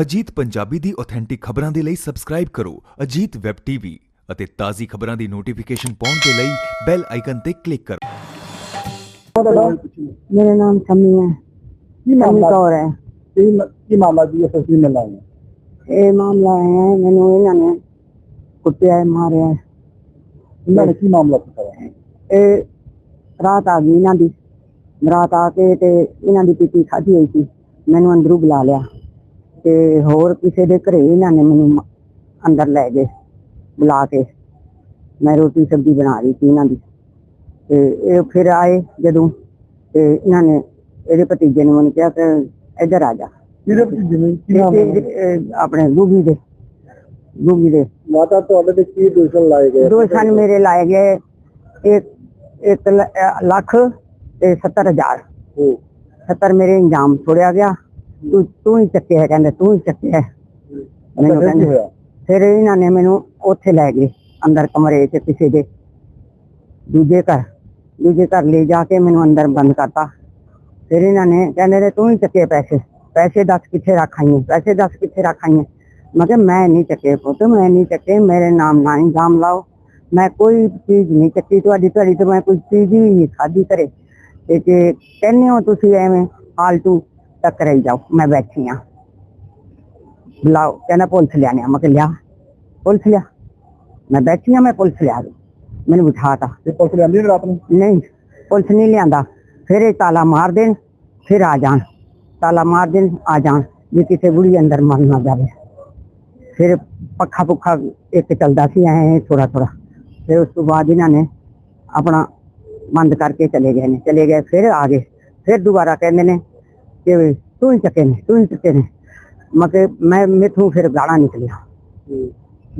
ਅਜੀਤ ਪੰਜਾਬੀ ਦੀ authentic ਖਬਰਾਂ ਦੇ ਲਈ ਸਬਸਕ੍ਰਾਈਬ ਕਰੋ ਅਜੀਤ ਵੈਬ ਟੀਵੀ ਅਤੇ ਤਾਜ਼ੀ ਖਬਰਾਂ ਦੀ ਨੋਟੀਫਿਕੇਸ਼ਨ ਪਾਉਣ ਦੇ ਲਈ ਬੈਲ ਆਈਕਨ ਤੇ ਕਲਿੱਕ ਕਰੋ। ਮੇਰਾ ਨਾਮ ਸ਼ਮੀ ਹੈ। ਕੀ ਮਾਮਲਾ? ਹੈ। ਕੀ ਮ- ਕੀ ਮਾਮਲਾ ਜੀ ਐਸਐਸਪੀ ਮਿਲਣਾ ਹੈ। ਇਹ ਮਾਮਲਾ ਹੈ ਮੈਨੂੰ ਇਹਨਾਂ ਨੇ ਕੁੱਟਿਆ ਹੈ, ਮਾਰਿਆ ਹੈ। ਇਹਨਾਂ ਨੇ ਕੀ ਮਾਮਲਾ ਹੈ ਇਹ ਰਾਤ ਆ ਗਈ ਇਹਨਾਂ ਦੀ। ਰਾਤ ਆ ਕੇ ਤੇ ਇਹਨਾਂ ਦੀ ਪੀਤੀ ਖਾਧੀ ਹੋਈ ਸੀ। ਮੈਨੂੰ ਅੰਦਰੋਂ ਬੁਲਾ ਲਿਆ। ਤੇ ਹੋਰ ਕਿਸੇ ਦੇ ਘਰੇ ਇਹਨਾਂ ਨੇ ਮੈਨੂੰ ਅੰਦਰ ਲੈ ਗਏ ਬੁਲਾ ਕੇ। ਮੈਂ ਰੋਟੀ ਸਬਜ਼ੀ ਬਣਾ ਰਹੀ ਸੀ ਇਹਨਾਂ ਦੀ। ਤੇ ਇਹ ਫਿਰ ਆਏ ਜਦੋਂ ਤੇ ਇਹਨਾਂ ਨੇ ਇਹਦੇ ਭਤੀਜੇ ਨੂੰ ਮੈਨੂੰ ਕਿਹਾ ਕਿ ਇੱਧਰ ਆ ਜਾ। ਕੀ ਨਾਮ ਹੈ? ਆਪਣੇ ਗੂਗੀ ਦੇ ਗੂਗੀ ਦੇ। ਮਾਤਾ ਤੁਹਾਡੇ ਤੇ ਕੀ ਦੋਸ਼ਣ ਲਾਏ ਗਏ? ਦੋ ਸਨ ਮੇਰੇ ਲਾਏ ਗਏ ਇੱਕ ਇੱਕ ਲ- ਅਹ ਲੱਖ ਤੇ 70000 ਉਹ 70 ਮੇਰੇ ਇੰਜਾਮ ਛੋੜਿਆ ਗਿਆ। ਤੂੰ ਤੂੰ ਹੀ ਚੱਕਿਆ ਕਹਿੰਦੇ ਤੂੰ ਹੀ ਚੱਕਿਆ ਮੈਨੂੰ ਅੱਛਾ, ਫਿਰ ਕੀ ਕਹਿੰਦੇ ਹੋਇਆ ਫਿਰ ਇਹਨਾਂ ਨੇ ਮੈਨੂੰ ਉੱਥੇ ਲੈ ਗਏ ਅੰਦਰ ਕਮਰੇ 'ਚ ਕਿਸੇ ਦੇ ਦੂਜੇ ਘਰ ਦੂਜੇ ਘਰ ਲੈ ਜਾ ਕੇ ਮੈਨੂੰ ਅੰਦਰ ਬੰਦ ਕਰਤਾ ਫਿਰ ਇਹਨਾਂ ਨੇ ਕਹਿੰਦੇ ਨੇ ਤੂੰ ਹੀ ਚੱਕੇ ਪੈਸੇ ਪੈਸੇ ਦੱਸ ਕਿੱਥੇ ਰੱਖਾਈਏ ਪੈਸੇ ਦੱਸ ਕਿੱਥੇ ਰੱਖਾਈਏ ਮੈਂ ਕਿਹਾ ਮੈਂ ਨਹੀਂ ਚੱਕੇ ਪੁੱਤ ਮੈਂ ਨਹੀਂ ਚੱਕੇ ਮੇਰੇ ਨਾਮ ਨਾ ਇਲਜ਼ਾਮ ਲਾਓ ਮੈਂ ਕੋਈ ਚੀਜ਼ ਨਹੀਂ ਚੱਕੀ ਤੁਹਾਡੀ ਤੁਹਾਡੀ ਤੇ ਮੈਂ ਕੋਈ ਚੀਜ਼ ਹੀ ਨਹੀਂ ਖਾਦੀ ਕਰੇ ਤੇ ਜੇ ਕਹਿੰਦੇ ਹੋ ਤੁਸੀਂ ਐਵੇਂ ਆਲਟੂ ਟੱਕਰਾਈ ਜਾਓ ਮੈਂ ਬੈਠੀ ਆ ਬੁਲਾਓ ਕਹਿੰਦਾ ਪੁਲਿਸ ਲਿਆਣੇ ਆ ਮੈਂ ਕਿਹਾ ਲਿਆ ਪੁਲਿਸ ਲਿਆ ਮੈਂ ਬੈਠੀ ਆ ਮੈਂ ਪੁਲਿਸ ਲਿਆ ਦੂੰ। ਮੈਨੂੰ ਬਿਠਾਤਾ ਤੇ ਪੁਲਿਸ ਲਿਆਂਦੀ ਨੇ ਰਾਤ ਨੂੰ ਨਹੀਂ ਪੁਲਿਸ ਨਹੀਂ ਲਿਆਂਦਾ ਫਿਰ ਇਹ ਤਾਲਾ ਮਾਰ ਦੇਣ ਫਿਰ ਆ ਜਾਣ ਤਾਲਾ ਮਾਰ ਦੇਣ ਆ ਜਾਣ ਜੇ ਕਿਸੇ ਬੁੜੀ ਅੰਦਰ ਮਰ ਨਾ ਜਾਵੇ ਫਿਰ ਪੱਖਾ ਪੁੱਖਾ ਇੱਕ ਚੱਲਦਾ ਸੀ ਐ ਥੋੜਾ ਥੋੜਾ ਫਿਰ ਉਸ ਤੋਂ ਬਾਅਦ ਇਹਨਾਂ ਨੇ ਆਪਣਾ ਬੰਦ ਕਰਕੇ ਚਲੇ ਗਏ ਨੇ ਚਲੇ ਗਏ ਫਿਰ ਕਿ ਤੂੰ ਹੀ ਚੱਕੇ ਨੇ ਤੂੰ ਹੀ ਚੱਕੇ ਨੇ। ਮੈਂ ਕਿ ਮੈਂ ਮੈਥੋਂ ਫਿਰ ਗਾਲਾਂ ਨਿਕਲਿਆ।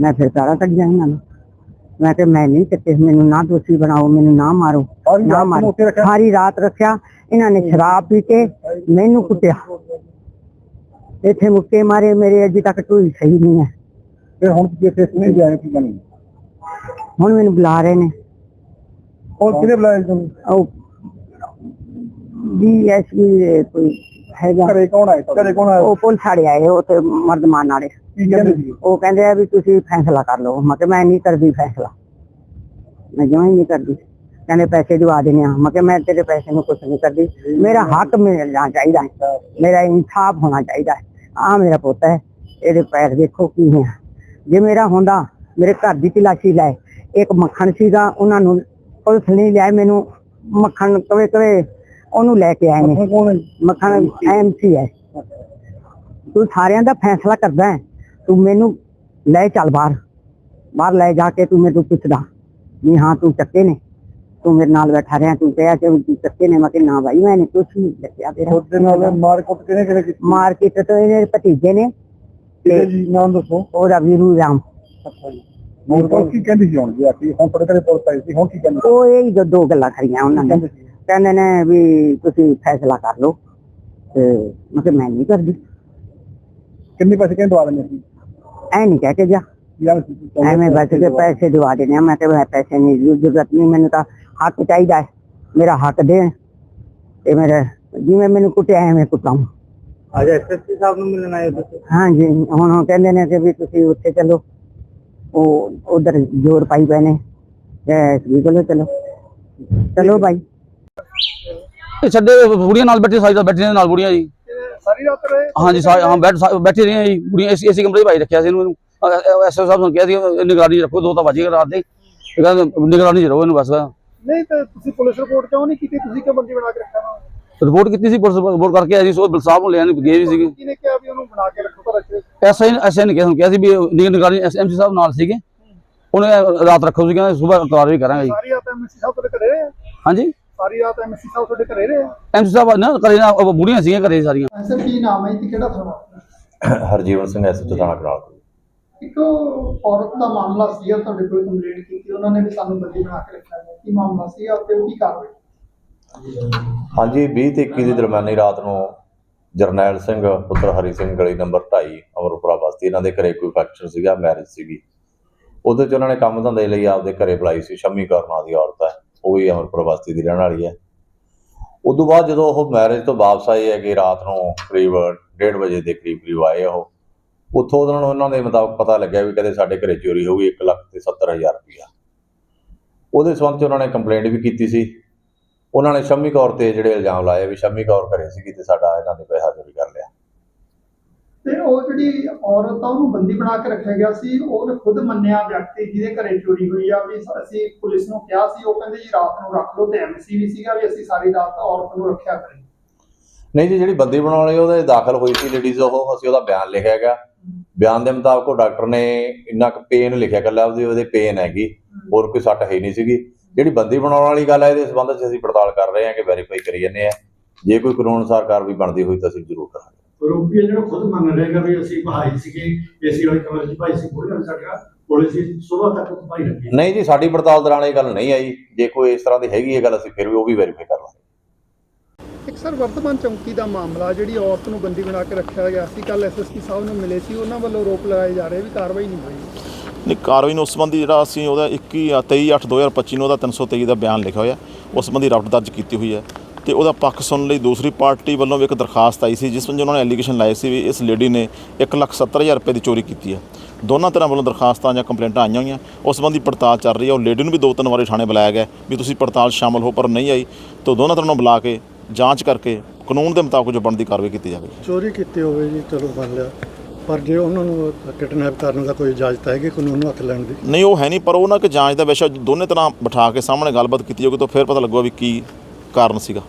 ਮੈਂ ਫਿਰ ਗਾਲਾਂ ਕੱਢੀਆਂ ਇਹਨਾਂ ਨੂੰ। ਮੈਂ ਕਿ ਮੈਂ ਨਹੀਂ ਚੱਕੇ ਮੈਨੂੰ ਨਾ ਦੋਸ਼ੀ ਬਣਾਓ ਮੈਨੂੰ ਨਾ ਮਾਰੋ ਨਾ ਮਾਰੋ? ਸਾਰੀ ਰਾਤ ਰੱਖਿਆ ਇਹਨਾਂ ਨੇ ਸ਼ਰਾਬ ਪੀ ਕੇ ਮੈਨੂੰ ਕੁੱਟਿਆ। ਇੱਥੇ ਮੁੱਕੇ ਮਾਰੇ ਮੇਰੇ ਅਜੇ ਤੱਕ ਕੋਈ ਸਹੀ ਨਹੀਂ ਹੈ। ਫਿਰ ਹੁਣ ਤੁਸੀਂ ਇੱਥੇ ਨਹੀਂ ਜਾਏ ਕੀ ਬਣੀ ਹੁਣ ਮੈਨੂੰ ਬੁਲਾ ਰਹੇ ਨੇ। ਉਹ ਕਿਹਨੇ ਬੁਲਾਇਆ ਜੀ ਤੁਹਾਨੂੰ? ਉਹ ਡੀਐਸਪੀ ਕੋਈ ਹੈਗਾ। ਘਰੇ ਕੌਣ ਆਇਆ? ਘਰੇ ਕੌਣ ਆਇਆ? ਉਹ ਪੁਲਿਸ ਵਾਲੇ ਆਏ ਉਹ ਤੇ ਮਰਦਮਾਨ ਵਾਲੇ। ਕੀ ਕਹਿੰਦੇ ਸੀ? ਉਹ ਕਹਿੰਦੇ ਆ ਵੀ ਤੁਸੀਂ ਫੈਸਲਾ ਕਰ ਲਓ। ਮੈਂ ਕਿਹਾ ਮੈਂ ਨਹੀਂ ਕਰਦੀ ਫੈਸਲਾ। ਮੈਂ ਜਮਾਂ ਹੀ ਨਹੀਂ ਕਰਦੀ। ਕਹਿੰਦੇ ਪੈਸੇ ਦਵਾ ਦੇਣੇ ਆ। ਮੈਂ ਕਿਹਾ ਮੈਂ ਤੇਰੇ ਪੈਸੇ ਨੂੰ ਕੁਝ ਨਹੀਂ ਕਰਦੀ। ਮੇਰਾ ਹੱਕ ਮਿਲਣਾ ਚਾਹੀਦਾ ਹੈ। ਮੇਰਾ ਇਨਸਾਫ ਹੋਣਾ ਚਾਹੀਦਾ ਹੈ। ਆ ਮੇਰਾ ਪੁੱਤ ਹੈ। ਇਹਦੇ ਪੈਰ ਦੇਖੋ ਕੀ ਹੈ। ਜੇ ਮੇਰਾ ਹੁੰਦਾ ਮੇਰੇ ਘਰ ਦੀ ਤਲਾਸ਼ੀ ਲੈ। ਇੱਕ ਮੱਖਣ ਸੀਗਾ। ਉਹਨਾਂ ਨੂੰ ਪੁਲਿਸ ਨਹੀਂ ਲਿਆ ਮੈਨੂੰ ਮੱਖਣ ਕਵੇ ਕਵੇ ਉਹਨੂੰ ਲੈ ਕੇ ਆਏ ਨੇ? ਮੱਖਣ ਐਮਸੀ ਹੈ। ਤੂੰ ਸਾਰਿਆਂ ਦਾ ਫੈਸਲਾ ਕਰਦਾ ਹੈ। ਤੂੰ ਮੈਨੂੰ ਲੈ ਚੱਲ ਬਾਹਰ। ਬਾਹਰ ਲੈ ਜਾ ਕੇ ਤੂੰ ਮੈਨੂੰ ਪੁੱਛਦਾ ਵੀ ਹਾਂ ਤੂੰ ਚੱਕੇ ਨੇ। ਤੂੰ ਮੇਰੇ ਨਾਲ ਬੈਠਾ ਰਿਹਾ। ਤੂੰ ਕਿਹਾ ਕਿ ਤੂੰ ਚੱਕੇ ਨੇ। ਮੈਂ ਕਿ ਨਾ ਭਾਈ ਮੈਂ ਕੁਛ ਨਹੀਂ ਦੱਸਿਆ ਤੇਰਾ। ਉਹਦੇ ਨਾਲ ਮਾਰ ਕੁੱਟ ਕਿਹਨੇ ਕਿਹਨੇ ਕੀਤੀ? ਮਾਰਕੀਟ ਤੋਂ ਇਹਦੇ ਭਤੀਜੇ ਨੇ। ਜੀ? ਨਾਮ ਦੱਸੋ। ਉਹਦਾ ਵੀਰੂ ਰਾਮ। ਅੱਛਾ ਜੀ। ਪੁਲਿਸ ਕੀ ਕਹਿੰਦੀ ਸੀ ਹੁਣ? ਜੀ ਆਖੀ ਹੁਣ ਤੁਹਾਡੇ ਘਰੇ ਪੁਲਿਸ ਆਈ ਸੀ। ਹੁਣ ਕੀ ਕਹਿੰਦੀ? ਉਹ ਇਹ ਦੋ ਗੱਲਾਂ ਖੜੀਆਂ ਉਹਨਾਂ ਨੇ। ਕਹਿੰਦੇ ਸੀ ਕਹਿੰਦੇ ਨੇ ਵੀ ਤੁਸੀਂ ਫੈਸਲਾ ਕਰ ਲਓ। ਤੇ ਮੈਂ ਕਿ ਮੈਂ ਨਹੀਂ ਕਰਦੀ। ਕਿੰਨੇ ਪੈਸੇ ਕਹਿੰਦੇ ਦਵਾ ਦਿੰਦੇ ਸੀ? ਐ ਨਹੀਂ ਕਹਿ ਕੇ ਜਾ ਯਾਰ ਐਵੇਂ ਬਚ ਕੇ ਪੈਸੇ ਦਵਾ ਦੇਣੇ ਆ, ਮੈਂ ਤੇ ਪੈਸੇ ਨਹੀਂ ਦੀ ਜ਼ਰੂਰਤ ਨਹੀਂ ਮੈਨੂੰ ਤਾਂ ਹੱਕ ਚਾਹੀਦਾ ਹੈ। ਮੇਰਾ ਹੱਕ ਦੇਣ ਤੇ ਮੇਰਾ ਜਿਵੇਂ ਮੈਨੂੰ ਕੁੱਟਿਆ ਐਵੇਂ ਕੁੱਟਾਂ। ਅੱਜ ਐਸਐਸਪੀ ਸਾਹਿਬ ਨੂੰ ਮਿਲਣ ਆਏ ਤੁਸੀਂ। ਹਾਂਜੀ ਹੁਣ ਉਹ ਕਹਿੰਦੇ ਨੇ ਕਿ ਵੀ ਤੁਸੀਂ ਉੱਥੇ ਚੱਲੋ। ਉਹ ਉਧਰ ਜ਼ੋਰ ਪਾਈ ਪਏ ਨੇ। ਐਸਪੀ ਕੋਲ ਚਲੋ। ਚਲੋ ਭਾਈ ਇਹ ਛੱਡੇ ਬੁੜੀਆਂ ਨਾਲ ਬੈਠੇ ਸਾਈ ਦਾ ਬੈਠੇ ਨਾਲ ਬੁੜੀਆਂ ਜੀ। ਸਾਰੀ ਰਾਤ ਰਹੇ? ਹਾਂਜੀ ਹਾਂ ਬੈਠ ਬੈਠੇ ਰਹੇ ਜੀ ਬੁੜੀਆਂ ਏਸੀ ਏਸੀ ਕਮਰੇ 'ਚ ਭਾਈ ਰੱਖਿਆ ਸੀ ਇਹਨੂੰ। ਐਸਓ ਸਾਹਿਬ ਨੂੰ ਕਿਹਾ ਸੀ ਨਿਗਰਾਨੀ ਰੱਖੋ ਦੋ ਤਾਂ ਵੱਜ ਰਾਤ ਦੇ। ਇਹ ਕਹਿੰਦਾ ਨਿਗਰਾਨੀ 'ਚ ਰਹੋ ਇਹਨੂੰ ਬਸ। ਨਹੀਂ ਤਾਂ ਤੁਸੀਂ ਪੁਲਿਸ ਰਿਪੋਰਟ ਕਿਉਂ ਨਹੀਂ ਕੀਤੀ? ਤੁਸੀਂ ਕਿਉਂ ਬੰਦੀ ਬਣਾ ਕੇ ਰੱਖਿਆ? ਨਾ ਰਿਪੋਰਟ ਕੀਤੀ ਸੀ ਪੁਲਿਸ ਰਿਪੋਰਟ ਕਰਕੇ ਆਈ ਸੀ ਸੋ ਬਲਸਾਬ ਨੂੰ ਲੈਣ ਗਏ ਵੀ ਸੀਗੇ। ਕਿਹਨੇ ਕਿਹਾ ਵੀ ਉਹਨੂੰ ਬਣਾ ਕੇ ਰੱਖੋ ਘਰ ਚ ਐਸਆਈ ਐਸਆਈ ਨੇ ਕਿਹਾ ਕਿਹਾ ਸੀ ਵੀ ਨਿਗ- ਨਿਗਰਾਨੀ ਐਮਸੀ ਸਾਹਿਬ ਨਾਲ ਸੀਗੇ। ਉਹਨੇ ਰਾਤ ਰੱਖੋ ਸੀ ਕਹਿੰਦੇ ਸਵੇਰ ਕਾਰਵਾਈ ਕਰਾਂਗੇ ਜੀ। ਸਾਰੀ ਰਾਤ ਐਮਸੀ ਸਾਹਿਬ ਤੁਹਾਡੇ ਘਰੇ ਰਹੇ? ਹਾਂਜੀ। ਸਾਰੀ ਰਾਤ ਐਮਸੀ ਸਾਹਿਬ ਤੁਹਾਡੇ ਘਰੇ ਰਹੇ? ਐਮਸੀ ਸਾਹਿਬ ਨਾ ਕਰੇ ਨਾ ਉਹ ਬੁੜੀਆਂ ਸੀਗੀਆਂ ਘਰੇ ਸਾਰੀਆਂ। ਐਸਾ ਕੀ ਨਾਮ ਹੈ ਤੇ ਕਿਹੜਾ ਥਾਣਾ ਹਰਜੀਵਨ ਸਿੰਘ ਐਸਐਚਓ ਥਾਣਾ ਕਨਾਲ ਇੱਕ ਔਰਤ ਦਾ ਮਾਮਲਾ ਸੀ ਤੁਹਾਡੇ ਕੋਲ ਕੰਪਲੇਂਟ ਕੀਤੀ ਉਹਨਾਂ ਨੇ ਵੀ ਸਾਨੂੰ ਬੰਦੀ ਬਣਾ ਕੇ ਰੱਖਿਆ ਹੈ ਕੀ ਮਾਮਲਾ ਸੀ ਤੇ ਉਹ ਕੀ ਕਾਰਵਾਈ? ਹਾਂਜੀ 20 ਤੇ 21 ਦੀ ਦਰਮਿਆਨੀ ਰਾਤ ਨੂੰ ਜਰਨੈਲ ਸਿੰਘ ਪੁੱਤਰ ਹਰੀ ਸਿੰਘ ਗਲੀ ਨੰਬਰ 2.5 ਅਮਰਪੁਰਾ ਬਸਤੀ ਇਹਨਾਂ ਦੇ ਘਰੇ ਕੋਈ ਫੈਕਟਰ ਸੀਗਾ ਮੈਰਿਜ ਸੀਗੀ। ਉਹਦੇ ਚ ਉਹਨਾਂ ਨੇ ਕੰਮ ਧੰਦੇ ਲਈ ਆਪਦੇ ਘਰੇ ਬੁਲਾਈ ਸੀ ਸ਼ਮੀ ਦੀ ਔਰਤ ਹੈ। ਉਹ ਵੀ ਅਮਰਪੁਰ ਵਾਸੀ ਦੀ ਰਹਿਣ ਵਾਲੀ ਹੈ। ਉਦੋਂ ਬਾਅਦ ਜਦੋਂ ਉਹ ਮੈਰਿਜ ਤੋਂ ਵਾਪਸ ਆਏ ਹੈਗੇ, ਰਾਤ ਨੂੰ ਕਰੀਬ 1:30 ਵਜੇ ਦੇ ਕਰੀਬ ਕਰੀਬ ਆਏ ਉਹ, ਉੱਥੋਂ ਉਹਨਾਂ ਨੂੰ ਉਹਨਾਂ ਦੇ ਮੁਤਾਬਕ ਪਤਾ ਲੱਗਿਆ ਵੀ ਕਦੇ ਸਾਡੇ ਘਰੇ ਚੋਰੀ ਹੋ ਗਈ 1 ਲੱਖ ਤੇ 70000 ਰੁਪਇਆ। ਉਹਦੇ ਸੰਬੰਧ ਚ ਉਹਨਾਂ ਨੇ ਕੰਪਲੇਂਟ ਵੀ ਕੀਤੀ ਸੀ। ਉਹਨਾਂ ਨੇ ਸ਼ਮੀ ਕੌਰ ਤੇ ਜਿਹੜੇ ਇਲਜ਼ਾਮ ਲਾਏ ਵੀ ਸ਼ੰਮੀ ਕੌਰ ਘਰੇ ਸੀਗੀ ਤੇ ਸਾਡਾ ਇਹਨਾਂ ਨੇ ਪੈਸਾ ਚੋਰੀ ਕਰ ਉਹ ਜਿਹੜੀ ਔਰਤ ਆ, ਉਹਨੂੰ ਬੰਦੀ ਬਣਾ ਕੇ ਰੱਖਿਆ ਗਿਆ ਸੀ। ਉਹਨੇ ਖੁਦ ਮੰਨਿਆ ਵਿਅਕਤੀ ਜਿਹਦੇ ਘਰੇ ਚੋਰੀ ਹੋਈ ਆ ਵੀ ਅਸੀਂ ਪੁਲਿਸ ਨੂੰ ਕਿਹਾ ਸੀ, ਉਹ ਕਹਿੰਦੇ ਜੀ ਰਾਤ ਨੂੰ ਰੱਖ ਲਓ ਤੇ ਐਮਸੀ ਵੀ ਸੀਗਾ ਵੀ ਅਸੀਂ ਸਾਰੀ ਰਾਤ ਔਰਤ ਨੂੰ ਰੱਖਿਆ ਕਰੇ ਨਹੀਂ ਜੀ, ਜਿਹੜੀ ਬੰਦੀ ਬਣਾਉਣ ਵਾਲੀ ਉਹਦੇ ਦਾਖਲ ਹੋਈ ਸੀ ਲੇਡੀਜ਼ ਉਹ, ਅਸੀਂ ਉਹਦਾ ਬਿਆਨ ਲਿਖਿਆ ਗਿਆ ਬਿਆਨ ਦੇ ਮੁਤਾਬਕ ਉਹ ਡਾਕਟਰ ਨੇ ਇੰਨਾ ਕੁ ਪੇਨ ਲਿਖਿਆ ਕੱਲਾ ਉਹਦੀ, ਉਹਦੇ ਪੇਨ ਹੈਗੀ, ਹੋਰ ਕੋਈ ਸੱਟ ਹੈ ਨਹੀਂ ਸੀਗੀ। ਜਿਹੜੀ ਬੰਦੀ ਬਣਾਉਣ ਵਾਲੀ ਗੱਲ ਹੈ ਇਹਦੇ ਸੰਬੰਧ 'ਚ ਅਸੀਂ ਪੜਤਾਲ ਕਰ ਰਹੇ ਹਾਂ ਕਿ ਵੈਰੀਫਾਈ ਕਰੀ ਜਾਂਦੇ ਆ ਜੇ ਕੋਈ ਕਾਨੂੰਨ ਅਨੁਸਾਰ ਕਾਰਵਾਈ ਬਣਦੀ ਹੋਈ ਤਾਂ ਅਸੀਂ ਜ਼ਰੂਰ ਕਰਾਂਗੇ। ਰੂਪੀ ਜਿਹੜਾ ਖੁਦ ਮੰਨ ਰਹੇਗਾ ਵੀ ਅਸੀਂ ਭਾਈ ਸੀਗੇ ਏਸੀ ਵਾਲੇ ਕਮਰੇ 'ਚ ਭਾਈ ਸੀ ਕੋਲ ਸਾਡਾ ਕੋਲੇ ਸੀ ਸਵੇਰ ਤੱਕ ਭਾਈ ਲੱਗੇ ਨਹੀਂ ਜੀ ਸਾਡੀ ਪੜਤਾਲ ਦੌਰਾਨ ਇਹ ਗੱਲ ਨਹੀਂ ਆਈ। ਜੇ ਕੋਈ ਇਸ ਤਰ੍ਹਾਂ ਦੀ ਹੈਗੀ ਹੈ ਗੱਲ ਅਸੀਂ ਫਿਰ ਵੀ ਉਹ ਵੀ ਵੈਰੀਫਾਈ ਕਰ ਲਾਂਗੇ। ਇੱਕ ਸਰ ਵਰਤਮਾਨ ਚੌਂਕੀ ਦਾ ਮਾਮਲਾ ਜਿਹੜੀ ਔਰਤ ਨੂੰ ਬੰਦੀ ਬਣਾ ਕੇ ਰੱਖਿਆ ਗਿਆ ਸੀ ਕੱਲ ਐਸਐਸਪੀ ਸਾਹਿਬ ਨੂੰ ਮਿਲੇ ਸੀ ਉਹਨਾਂ ਵੱਲੋਂ ਰੋਪ ਲਗਾਏ ਜਾ ਰਹੇ ਵੀ ਕਾਰਵਾਈ ਨਹੀਂ ਹੋਈ। ਨਹੀਂ ਕਾਰਵਾਈ ਨੂੰ ਉਸ ਸੰਬੰਧੀ ਜਿਹੜਾ ਅਸੀਂ ਉਹਦਾ 21 ਆ 23 8 2025 ਨੂੰ ਉਹਦਾ 323 ਦਾ ਬਿਆਨ ਲਿਖਿਆ ਹੋਇਆ ਉਸ ਸੰਬੰਧੀ ਰਫਟ ਦਰਜ ਕੀਤੀ ਹੋਈ ਹੈ। ਤੇ ਉਹਦਾ ਪੱਖ ਸੁਣਨ ਲਈ ਦੂਸਰੀ ਪਾਰਟੀ ਵੱਲੋਂ ਵੀ ਇੱਕ ਦਰਖਾਸਤ ਆਈ ਸੀ ਜਿਸ ਵਿੱਚ ਉਹਨਾਂ ਨੇ ਐਲੀਗੇਸ਼ਨ ਲਾਏ ਸੀ ਵੀ ਇਸ ਲੇਡੀ ਨੇ 170000 ਰੁਪਏ ਦੀ ਚੋਰੀ ਕੀਤੀ ਹੈ। ਦੋਨਾਂ ਤਰ੍ਹਾਂ ਵੱਲੋਂ ਦਰਖਾਸਤਾਂ ਜਾਂ ਕੰਪਲੇਂਟਾਂ ਆਈਆਂ ਹੋਈਆਂ। ਉਸ ਸੰਬੰਧੀ ਪੜਤਾਲ ਚੱਲ ਰਹੀ ਹੈ। ਉਹ ਲੇਡੀ ਨੂੰ ਵੀ ਦੋ ਤਿੰਨ ਵਾਰੀ ਥਾਣੇ ਬੁਲਾਇਆ ਗਿਆ ਵੀ ਤੁਸੀਂ ਪੜਤਾਲ ਸ਼ਾਮਲ ਹੋ ਪਰ ਨਹੀਂ ਆਈ। ਤਾਂ ਦੋਨਾਂ ਤਰ੍ਹਾਂ ਨੂੰ ਬੁਲਾ ਕੇ ਜਾਂਚ ਕਰਕੇ ਕਾਨੂੰਨ ਦੇ ਮੁਤਾਬਕ ਜੋ ਬਣਦੀ ਕਾਰਵਾਈ ਕੀਤੀ ਜਾਵੇ ਚੋਰੀ ਕੀਤੀ ਹੋਵੇ ਜੀ ਚਲੋ ਮੰਨ ਲਿਆ। ਪਰ ਜੇ ਉਹਨਾਂ ਨੂੰ ਕਿਡਨੈਪ ਕਰਨ ਦਾ ਕੋਈ ਇਜਾਜ਼ਤ ਹੈਗੀ ਕਾਨੂੰਨ ਨੂੰ ਹੱਥ ਲੈਣ ਦੀ? ਨਹੀਂ ਉਹ ਹੈ ਨਹੀਂ ਪਰ ਉਹਨਾਂ ਕਿ ਜਾਂਚ ਦਾ ਵਿਸ਼ਾ ਦੋਨੇ ਤਰ੍ਹਾਂ ਬਿਠਾ ਕੇ ਸਾਹਮਣੇ ਗੱਲਬਾਤ ਕੀਤੀ ਜਾਊਗੀ ਤਾਂ ਫਿਰ ਪਤਾ ਲੱਗੂਗਾ ਵੀ ਕੀ ਕਾਰਨ ਸੀਗਾ।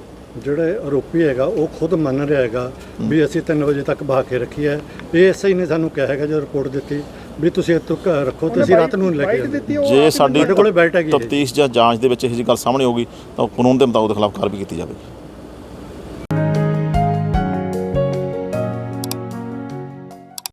ਜਿਹੜੇ ਆਰੋਪੀ ਹੈਗਾ ਉਹ ਖੁਦ ਮੰਨ ਰਿਹਾ ਹੈਗਾ ਵੀ ਅਸੀਂ 3 ਵਜੇ ਤੱਕ ਬਹਾ ਕੇ ਰੱਖੀ ਹੈ। ਇਹ ਐਸਆਈ ਨੇ ਸਾਨੂੰ ਕਿਹਾ ਹੈਗਾ ਜਦੋਂ ਰਿਪੋਰਟ ਦਿੱਤੀ ਵੀ ਤੁਸੀਂ ਇੱਥੋਂ ਘਰ ਰੱਖੋ ਤੇ ਅਸੀਂ ਰਾਤ ਨੂੰ ਲੈ ਕੇ ਜਾਂਦੇ ਜੇ ਸਾਡੀ ਹੈਗੀ। ਤਫਤੀਸ਼ ਜਾਂ ਜਾਂਚ ਦੇ ਵਿੱਚ ਇਹ ਜੀ ਗੱਲ ਸਾਹਮਣੇ ਹੋਊਗੀ ਤਾਂ ਕਾਨੂੰਨ ਦੇ ਮੁਤਾਬਕ ਖਿਲਾਫ ਕਾਰਵਾਈ ਕੀਤੀ ਜਾਵੇਗੀ।